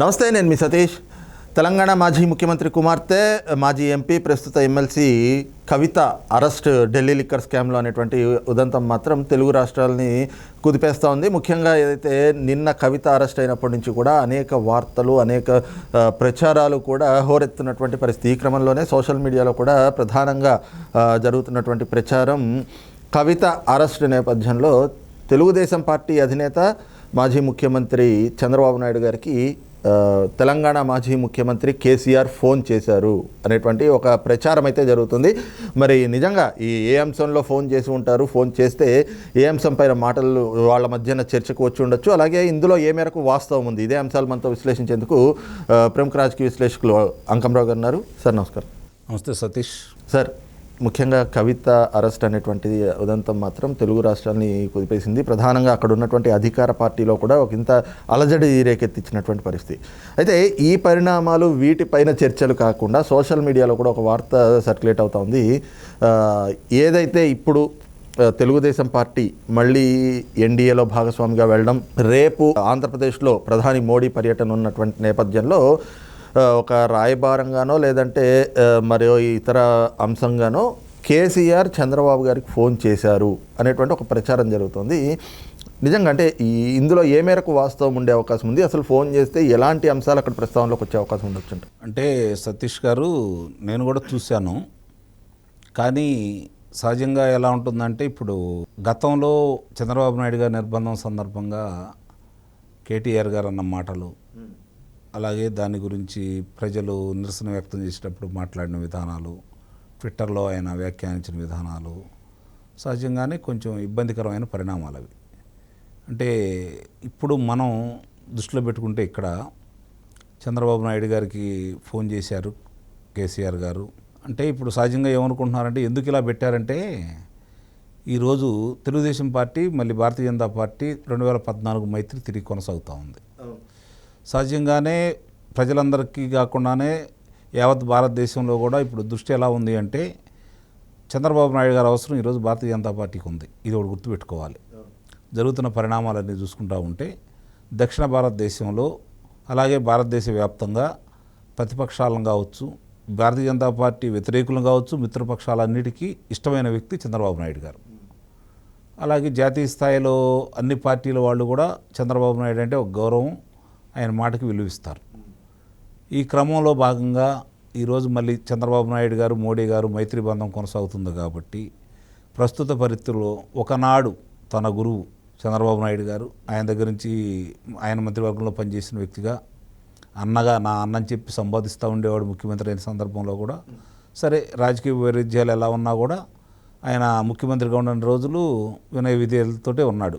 నమస్తే నేను మీ సతీష్. తెలంగాణ మాజీ ముఖ్యమంత్రి కుమార్తె మాజీ ఎంపీ ప్రస్తుత MLC Kavitha arrest Delhi liquor స్కామ్లో అనేటువంటి ఉదంతం మాత్రం తెలుగు రాష్ట్రాలని కుదిపేస్తూ ఉంది. ముఖ్యంగా ఏదైతే నిన్న కవిత అరెస్ట్ అయినప్పటి నుంచి కూడా అనేక వార్తలు అనేక ప్రచారాలు కూడా హోరెత్తున్నటువంటి పరిస్థితి. ఈ క్రమంలోనే సోషల్ మీడియాలో కూడా ప్రధానంగా జరుగుతున్నటువంటి ప్రచారం కవిత అరెస్ట్ నేపథ్యంలో తెలుగుదేశం పార్టీ అధినేత మాజీ ముఖ్యమంత్రి చంద్రబాబు నాయుడు గారికి తెలంగాణ మాజీ ముఖ్యమంత్రి కేసీఆర్ ఫోన్ చేశారు అనేటువంటి ఒక ప్రచారం అయితే జరుగుతుంది. మరి నిజంగా ఈ ఏ అంశంలో ఫోన్ చేసి ఉంటారు ఫోన్ చేస్తే ఏ అంశం పైన మాటలు వాళ్ళ మధ్యన చర్చకు వచ్చి ఉండొచ్చు. అలాగే ఇందులో ఏ మేరకు వాస్తవం ఉంది? ఇదే అంశాలు మనతో విశ్లేషించేందుకు ప్రముఖ రాజకీయ విశ్లేషకులు అంకంరావు గారు ఉన్నారు. సార్ నమస్కారం. నమస్తే సతీష్. సార్ ముఖ్యంగా కవిత అరెస్ట్ అనేటువంటి ఉదంతం మాత్రం తెలుగు రాష్ట్రాన్ని కుదిపేసింది. ప్రధానంగా అక్కడ ఉన్నటువంటి అధికార పార్టీలో కూడా ఒక ఇంత అలజడి రేకెత్తించినటువంటి పరిస్థితి. అయితే ఈ పరిణామాలు వీటిపైన చర్చలు కాకుండా సోషల్ మీడియాలో కూడా ఒక వార్త సర్క్యులేట్ అవుతా ఉంది. ఏదైతే ఇప్పుడు తెలుగుదేశం పార్టీ మళ్ళీ ఎన్డీఏలో భాగస్వామిగా వెళ్ళడం రేపు ఆంధ్రప్రదేశ్లో ప్రధాని మోడీ పర్యటన ఉన్నటువంటి నేపథ్యంలో ఒక రాయబారంగానో లేదంటే మరి ఇతర అంశంగానో కేసీఆర్ చంద్రబాబు గారికి ఫోన్ చేశారు అనేటువంటి ఒక ప్రచారం జరుగుతుంది. నిజంగా అంటే ఈ ఇందులో ఏ మేరకు వాస్తవం ఉండే అవకాశం ఉంది? అసలు ఫోన్ చేస్తే ఎలాంటి అంశాలు అక్కడ ప్రస్తావనలోకి వచ్చే అవకాశం ఉండొచ్చు అంటే సతీష్ గారు నేను కూడా చూశాను. కానీ సహజంగా ఎలా ఉంటుందంటే ఇప్పుడు గతంలో చంద్రబాబు నాయుడు గారి నిర్బంధం సందర్భంగా కేటీఆర్ గారు అన్న మాటలు అలాగే దాని గురించి ప్రజలు నిరసన వ్యక్తం చేసేటప్పుడు మాట్లాడిన విధానాలు ట్విట్టర్లో ఆయన వ్యాఖ్యానించిన విధానాలు సహజంగానే కొంచెం ఇబ్బందికరమైన పరిణామాలు అవి. అంటే ఇప్పుడు మనం దృష్టిలో పెట్టుకుంటే ఇక్కడ చంద్రబాబు నాయుడు గారికి ఫోన్ చేశారు కేసీఆర్ గారు. అంటే ఇప్పుడు సహజంగా ఏమనుకుంటున్నారంటే ఎందుకు ఇలా పెట్టారంటే ఈరోజు తెలుగుదేశం పార్టీ మళ్ళీ భారతీయ జనతా పార్టీ రెండు వేల పద్నాలుగు మైత్రి తిరిగి కొనసాగుతూ ఉంది. సహజంగానే ప్రజలందరికీ కాకుండానే యావత్ భారతదేశంలో కూడా ఇప్పుడు దృష్టి ఎలా ఉంది అంటే చంద్రబాబు నాయుడు గారి అవసరం ఈరోజు భారతీయ జనతా పార్టీకి ఉంది. ఇది ఒకటి గుర్తుపెట్టుకోవాలి. జరుగుతున్న పరిణామాలన్నీ చూసుకుంటూ ఉంటే దక్షిణ భారతదేశంలో అలాగే భారతదేశ వ్యాప్తంగా ప్రతిపక్షాలను కావచ్చు భారతీయ జనతా పార్టీ వ్యతిరేకులు కావచ్చు మిత్రపక్షాలన్నిటికీ ఇష్టమైన వ్యక్తి చంద్రబాబు నాయుడు గారు. అలాగే జాతీయ స్థాయిలో అన్ని పార్టీల వాళ్ళు కూడా చంద్రబాబు నాయుడు అంటే ఒక గౌరవం ఆయన మాటకి విలువిస్తారు. ఈ క్రమంలో భాగంగా ఈరోజు మళ్ళీ చంద్రబాబు నాయుడు గారు మోడీ గారు మైత్రి బంధం కొనసాగుతుంది కాబట్టి ప్రస్తుత పరిస్థితుల్లో ఒకనాడు తన గురువు చంద్రబాబు నాయుడు గారు ఆయన దగ్గర నుంచి ఆయన మంత్రివర్గంలో పనిచేసిన వ్యక్తిగా అన్నగా నా అన్నని చెప్పి సంబోధిస్తూ ఉండేవాడు ముఖ్యమంత్రి అయిన సందర్భంలో కూడా. సరే రాజకీయ వైరుధ్యాలు ఎలా ఉన్నా కూడా ఆయన ముఖ్యమంత్రిగా ఉన్న రోజులు వినయ విధేయులతోటే ఉన్నాడు.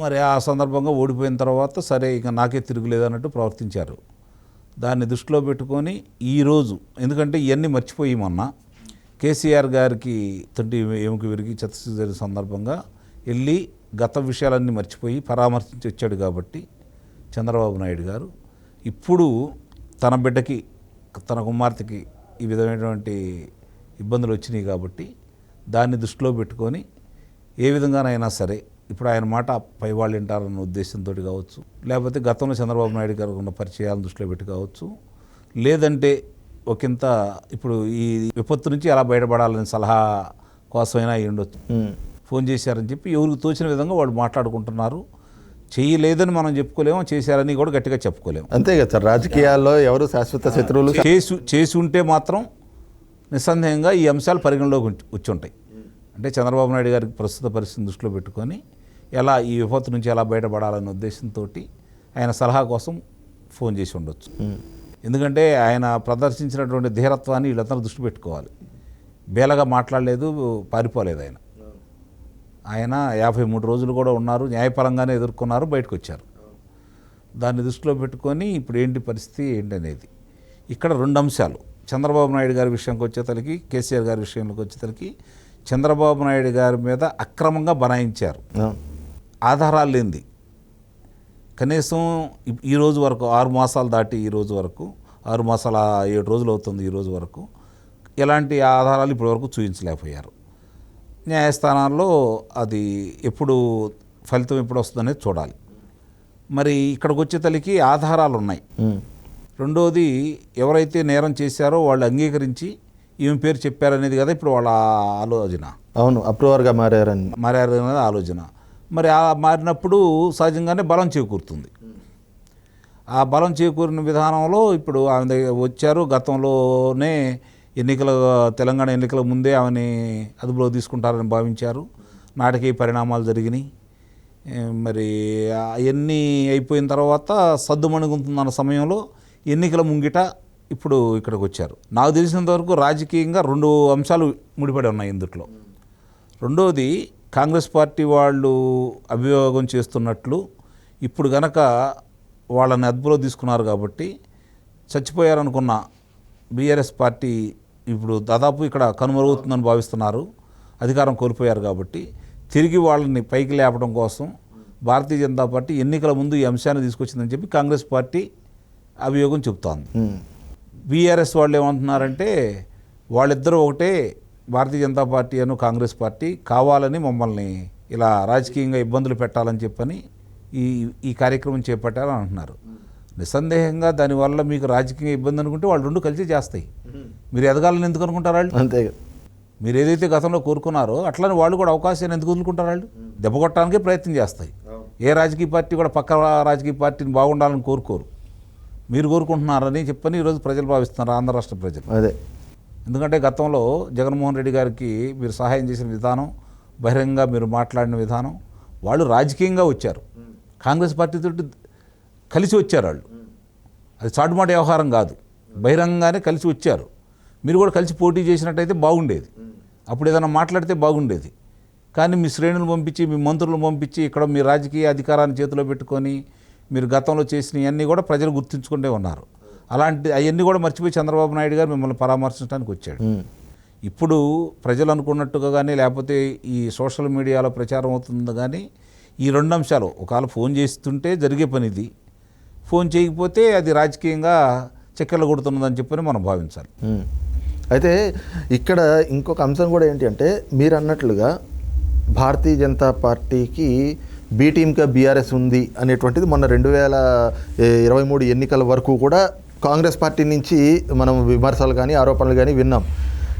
మరి ఆ సందర్భంగా ఓడిపోయిన తర్వాత సరే ఇక నాకే తిరుగులేదు అన్నట్టు ప్రవర్తించారు. దాన్ని దృష్టిలో పెట్టుకొని ఈరోజు ఎందుకంటే ఇవన్నీ మర్చిపోయి మొన్న కేసీఆర్ గారికి తండ్రి ఎముక విరిగి చెత్త జరిగిన సందర్భంగా వెళ్ళి గత విషయాలన్నీ మర్చిపోయి పరామర్శించి వచ్చాడు కాబట్టి చంద్రబాబు నాయుడు గారు. ఇప్పుడు తన బిడ్డకి తన కుమార్తెకి ఈ విధమైనటువంటి ఇబ్బందులు వచ్చినాయి కాబట్టి దాన్ని దృష్టిలో పెట్టుకొని ఏ విధంగానైనా సరే ఇప్పుడు ఆయన మాట పై వాళ్ళు వింటారన్న ఉద్దేశంతో కావచ్చు లేకపోతే గతంలో చంద్రబాబు నాయుడు గారికి ఉన్న పరిచయాలను దృష్టిలో పెట్టి కావచ్చు లేదంటే ఒకంత ఇప్పుడు ఈ విపత్తు నుంచి ఎలా బయటపడాలనే సలహా కోసమైనా ఉండొచ్చు. ఫోన్ చేశారని చెప్పి ఎవరికి తోచిన విధంగా వాళ్ళు మాట్లాడుకుంటున్నారు. చేయలేదని మనం చెప్పుకోలేము చేశారని కూడా గట్టిగా చెప్పుకోలేము. అంతే కదా సార్ రాజకీయాల్లో ఎవరు శాశ్వత శత్రువులు? చేసి చేసి ఉంటే మాత్రం నిస్సందేహంగా ఈ అంశాలు పరిగణలోకి వచ్చి ఉంటాయి అంటే చంద్రబాబు నాయుడు గారికి ప్రస్తుత పరిస్థితిని దృష్టిలో పెట్టుకొని ఎలా ఈ విపత్తు నుంచి ఎలా బయటపడాలనే ఉద్దేశంతో ఆయన సలహా కోసం ఫోన్ చేసి ఉండొచ్చు. ఎందుకంటే ఆయన ప్రదర్శించినటువంటి ధీరత్వాన్ని వీళ్ళందరూ దృష్టి పెట్టుకోవాలి. బేలగా మాట్లాడలేదు పారిపోలేదు ఆయన. ఆయన యాభై మూడు రోజులు కూడా ఉన్నారు న్యాయపరంగానే ఎదుర్కొన్నారు బయటకు వచ్చారు దాన్ని దృష్టిలో పెట్టుకొని ఇప్పుడు ఏంటి పరిస్థితి ఏంటి అనేది ఇక్కడ రెండు అంశాలు. చంద్రబాబు నాయుడు గారి విషయంకి వచ్చేతలకి కేసీఆర్ గారి విషయంలోకి వచ్చేతలకి చంద్రబాబు నాయుడు గారి మీద అక్రమంగా బనాయించారు. ఆధారాలు లేనిది. కనీసం ఈ- రోజు వరకు ఆరు మాసాలు దాటి ఈ రోజు వరకు ఆరు మాసాల ఏడు రోజులు అవుతుంది ఈ రోజు వరకు ఎలాంటి ఆధారాలు ఇప్పటివరకు చూపించలేకపోయారు న్యాయస్థానాల్లో అది ఎప్పుడు ఫలితం ఎప్పుడు వస్తుందనేది చూడాలి. మరి ఇక్కడికి వచ్చే తల్లికి ఆధారాలు ఉన్నాయి. రెండోది ఎవరైతే నేరం చేశారో వాళ్ళు అంగీకరించి ఈమె పేరు చెప్పారనేది కదా ఇప్పుడు వాళ్ళ ఆలోచన. అవును అప్రూవర్గా మారారని. మారారు అనేది ఆలోచన. మరి ఆ మారినప్పుడు సహజంగానే బలం చేకూరుతుంది. ఆ బలం చేకూరిన విధానంలో ఇప్పుడు ఆమె దగ్గర వచ్చారు. గతంలోనే ఎన్నికల తెలంగాణ ఎన్నికల ముందే ఆమెని అదుపులో తీసుకుంటారని భావించారు. నాటకీయ పరిణామాలు జరిగినాయి. మరి అవన్నీ అయిపోయిన తర్వాత సద్దుమణుగుతున్న సమయంలో ఎన్నికల ముంగిట ఇప్పుడు ఇక్కడికి వచ్చారు. నాకు తెలిసినంతవరకు రాజకీయంగా రెండు అంశాలు ముడిపడి ఉన్నాయి ఇందుట్లో. రెండోది కాంగ్రెస్ పార్టీ వాళ్ళు అభియోగం చేస్తున్నట్లు ఇప్పుడు గనక వాళ్ళని అదుపులో తీసుకున్నారు కాబట్టి చచ్చిపోయారనుకున్న బీఆర్ఎస్ పార్టీ ఇప్పుడు దాదాపు ఇక్కడ కనుమరుగుతుందని భావిస్తున్నారు అధికారం కోల్పోయారు కాబట్టి తిరిగి వాళ్ళని పైకి లేపడం కోసం భారతీయ జనతా పార్టీ ఎన్నికల ముందు ఈ అంశాన్ని తీసుకొచ్చిందని చెప్పి కాంగ్రెస్ పార్టీ అభియోగం చెబుతోంది. బీఆర్ఎస్ వాళ్ళు ఏమంటున్నారంటే వాళ్ళిద్దరూ ఒకటే భారతీయ జనతా పార్టీ అను కాంగ్రెస్ పార్టీ కావాలని మమ్మల్ని ఇలా రాజకీయంగా ఇబ్బందులు పెట్టాలని చెప్పని ఈ ఈ కార్యక్రమం చేపట్టారని అంటున్నారు. నిస్సందేహంగా దానివల్ల మీకు రాజకీయ ఇబ్బంది అనుకుంటే వాళ్ళు రెండు కలిసి చేస్తాయి. మీరు ఎదగాలని ఎందుకు అనుకుంటారు వాళ్ళు? అంతే. మీరు ఏదైతే గతంలో కోరుకున్నారో అట్లనే వాళ్ళు కూడా అవకాశాన్ని ఎందుకు వదులుకుంటారు వాళ్ళు? దెబ్బ కొట్టడానికే ప్రయత్నం చేస్తాయి. ఏ రాజకీయ పార్టీ కూడా పక్క రాజకీయ పార్టీని బాగుండాలని కోరుకోరు. మీరు కోరుకుంటున్నారని చెప్పని ఈరోజు ప్రజలు భావిస్తున్నారు ఆంధ్ర రాష్ట్ర ప్రజలు. అదే. ఎందుకంటే గతంలో జగన్మోహన్ రెడ్డి గారికి మీరు సహాయం చేసిన విధానం బహిరంగ మీరు మాట్లాడిన విధానం వాళ్ళు రాజకీయంగా వచ్చారు. కాంగ్రెస్ పార్టీతో కలిసి వచ్చారు వాళ్ళు. అది చాటుమాట వ్యవహారం కాదు. బహిరంగంగానే కలిసి వచ్చారు. మీరు కూడా కలిసి పోటీ చేసినట్టయితే బాగుండేది. అప్పుడు ఏదైనా మాట్లాడితే బాగుండేది. కానీ మీ శ్రేణులు పంపించి మీ మంత్రులను పంపించి ఇక్కడ మీ రాజకీయ అధికారాన్ని చేతిలో పెట్టుకొని మీరు గతంలో చేసినవన్నీ కూడా ప్రజలు గుర్తుంచుకుంటే ఉన్నారు. అలాంటి అవన్నీ కూడా మర్చిపోయి చంద్రబాబు నాయుడు గారు మిమ్మల్ని పరామర్శించడానికి వచ్చాడు. ఇప్పుడు ప్రజలు అనుకున్నట్టుగా కానీ లేకపోతే ఈ సోషల్ మీడియాలో ప్రచారం అవుతుంది కానీ ఈ రెండు అంశాలు ఒకవేళ ఫోన్ చేస్తుంటే జరిగే పని ఇది ఫోన్ చేయకపోతే అది రాజకీయంగా చక్కెరలు కొడుతున్నదని చెప్పని మనం భావించాలి. అయితే ఇక్కడ ఇంకొక అంశం కూడా ఏంటి అంటే మీరు అన్నట్లుగా భారతీయ జనతా పార్టీకి బి టీమ్గా బీఆర్ఎస్ ఉంది అనేటువంటిది మొన్న రెండు వేల ఇరవై మూడు ఎన్నికల వరకు కూడా కాంగ్రెస్ పార్టీ నుంచి మనం విమర్శలు కానీ ఆరోపణలు కానీ విన్నాం.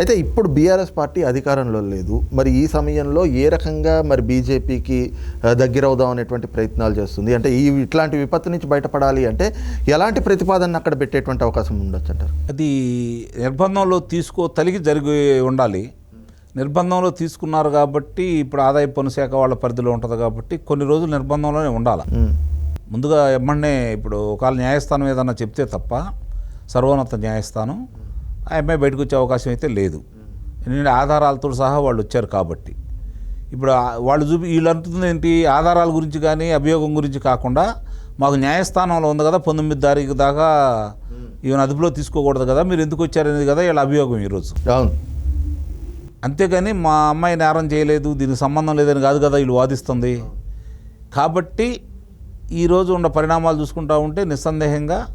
అయితే ఇప్పుడు బీఆర్ఎస్ పార్టీ అధికారంలో లేదు. మరి ఈ సమయంలో ఏ రకంగా మరి బీజేపీకి దగ్గర అవుదాం అనేటువంటి ప్రయత్నాలు చేస్తుంది? అంటే ఈ ఇట్లాంటి విపత్తు నుంచి బయటపడాలి అంటే ఎలాంటి ప్రతిపాదన అక్కడ పెట్టేటువంటి అవకాశం ఉండొచ్చు అంటారు? అది నిర్బంధంలో తీసుకో తలిగి జరిగి ఉండాలి. నిర్బంధంలో తీసుకున్నారు కాబట్టి ఇప్పుడు ఆదాయ పన్ను శాఖ వాళ్ళ పరిధిలో ఉంటుంది కాబట్టి కొన్ని రోజులు నిర్బంధంలోనే ఉండాలి. ముందుగా ఎమ్మన్నే ఇప్పుడు ఒకవేళ న్యాయస్థానం ఏదన్నా చెప్తే తప్ప సర్వోన్నత న్యాయస్థానం ఆ అమ్మాయి బయటకు వచ్చే అవకాశం అయితే లేదు. ఎందుకంటే ఆధారాలతో సహా వాళ్ళు వచ్చారు కాబట్టి. ఇప్పుడు వాళ్ళు చూపి వీళ్ళు అంటుంది ఏంటి? ఆధారాల గురించి కానీ అభియోగం గురించి కాకుండా మాకు న్యాయస్థానంలో ఉంది కదా పంతొమ్మిది తారీఖు దాకా ఈవెన్ అదుపులో తీసుకోకూడదు కదా మీరు ఎందుకు వచ్చారనేది కదా వీళ్ళ అభియోగం ఈరోజు. అవును. అంతేగాని మా అమ్మాయి నేరం చేయలేదు దీనికి సంబంధం లేదని కాదు కదా వీళ్ళు వాదిస్తుంది. కాబట్టి ఈరోజు ఉన్న పరిణామాలు చూసుకుంటా ఉంటే నిస్సందేహంగా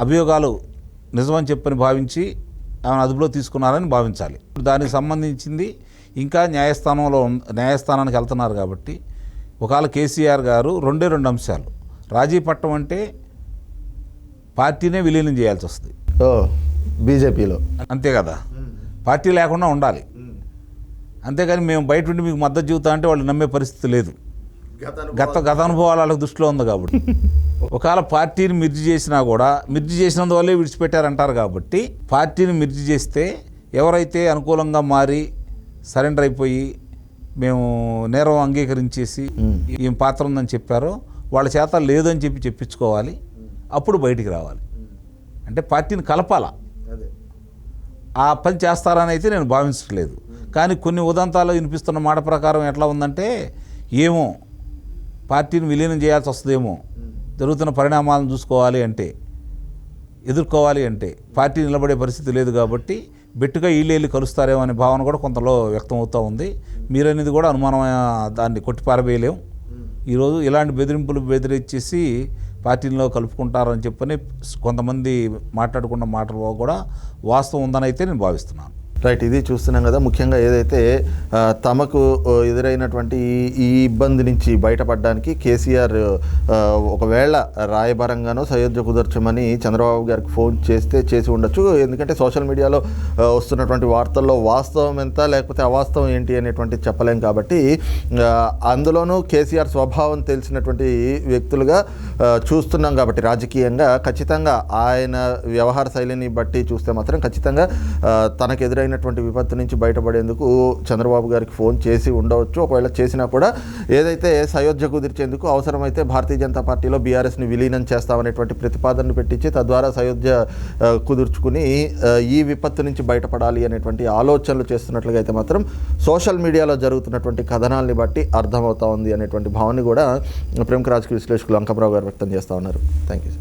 అభియోగాలు నిజమని చెప్పని భావించి ఆమెను అదుపులో తీసుకున్నారని భావించాలి. దానికి సంబంధించింది ఇంకా న్యాయస్థానంలో న్యాయస్థానానికి వెళ్తున్నారు కాబట్టి ఒకవేళ కేసీఆర్ గారు రెండే రెండు అంశాలు. రాజీ పట్టం అంటే పార్టీనే విలీనం చేయాల్సి వస్తుంది. ఓ బీజేపీలో. అంతే కదా. పార్టీ లేకుండా ఉండాలి. అంతేగాని మేము బయట ఉండి మీకు మద్దతు చూపుతా అంటే వాళ్ళు నమ్మే పరిస్థితి లేదు. గత గత అనుభవాలు వాళ్ళకి దృష్టిలో ఉంది కాబట్టి. ఒకవేళ పార్టీని మిర్చి చేసినా కూడా మిర్చి చేసినందువల్లే విడిచిపెట్టారంటారు కాబట్టి పార్టీని మిర్చి చేస్తే ఎవరైతే అనుకూలంగా మారి సరెండర్ అయిపోయి మేము నేరం అంగీకరించేసి. ఏం పాత్ర ఉందని చెప్పారో వాళ్ళ చేత లేదని చెప్పి చెప్పించుకోవాలి. అప్పుడు బయటికి రావాలి. అంటే పార్టీని కలపాలా. ఆ పని చేస్తారని అయితే నేను భావించట్లేదు. కానీ కొన్ని ఉదంతాలు వినిపిస్తున్న మాట ప్రకారం ఎట్లా ఉందంటే ఏమో పార్టీని విలీనం చేయాల్సి వస్తుందేమో? జరుగుతున్న పరిణామాలను చూసుకోవాలి అంటే ఎదుర్కోవాలి అంటే పార్టీ నిలబడే పరిస్థితి లేదు కాబట్టి బెట్టుగా వీళ్ళు కలుస్తారేమో అనే భావన కూడా కొంతలో వ్యక్తం అవుతూ ఉంది. మీరనేది కూడా అనుమానమైన దాన్ని కొట్టిపారవేయలేం ఈరోజు ఇలాంటి బెదిరింపులు బెదిరించేసి పార్టీలో కలుపుకుంటారని చెప్పని కొంతమంది మాట్లాడుకున్న మాటలో కూడా వాస్తవం ఉందని అయితే నేను భావిస్తున్నాను. రైట్ ఇది చూస్తున్నాం కదా. ముఖ్యంగా ఏదైతే తమకు ఎదురైనటువంటి ఈ- ఇబ్బంది నుంచి బయటపడడానికి కేసీఆర్ ఒకవేళ రాయబారంగానో సయోధ్య కుదర్చమని చంద్రబాబు గారికి ఫోన్ చేస్తే చేసి ఉండొచ్చు. ఎందుకంటే సోషల్ మీడియాలో వస్తున్నటువంటి వార్తల్లో వాస్తవం ఎంత లేకపోతే అవాస్తవం ఏంటి అనేటువంటి చెప్పలేం కాబట్టి అందులోనూ కేసీఆర్ స్వభావం తెలిసినటువంటి వ్యక్తులుగా చూస్తున్నాం కాబట్టి రాజకీయంగా. ఖచ్చితంగా ఆయన వ్యవహార శైలిని బట్టి చూస్తే మాత్రం ఖచ్చితంగా తనకు ఎదురైన ఎదురైనటువంటి విపత్తు నుంచి బయటపడేందుకు చంద్రబాబు గారికి ఫోన్ చేసి ఉండవచ్చు. ఒకవేళ చేసినా కూడా ఏదైతే సయోధ్య కుదిర్చేందుకు అవసరమైతే భారతీయ జనతా పార్టీలో బీఆర్ఎస్ని విలీనం చేస్తామనేటువంటి ప్రతిపాదనను పెట్టించి తద్వారా సయోధ్య కుదుర్చుకుని ఈ విపత్తు నుంచి బయటపడాలి అనేటువంటి ఆలోచనలు చేస్తున్నట్లుగా అయితే మాత్రం సోషల్ మీడియాలో జరుగుతున్నటువంటి కథనాల్ని బట్టి అర్థమవుతా ఉంది అనేటువంటి భావన కూడా ప్రముఖ రాజకీయ విశ్లేషకులు అంకమరావు గారు వ్యక్తం చేస్తూ ఉన్నారు. Thank you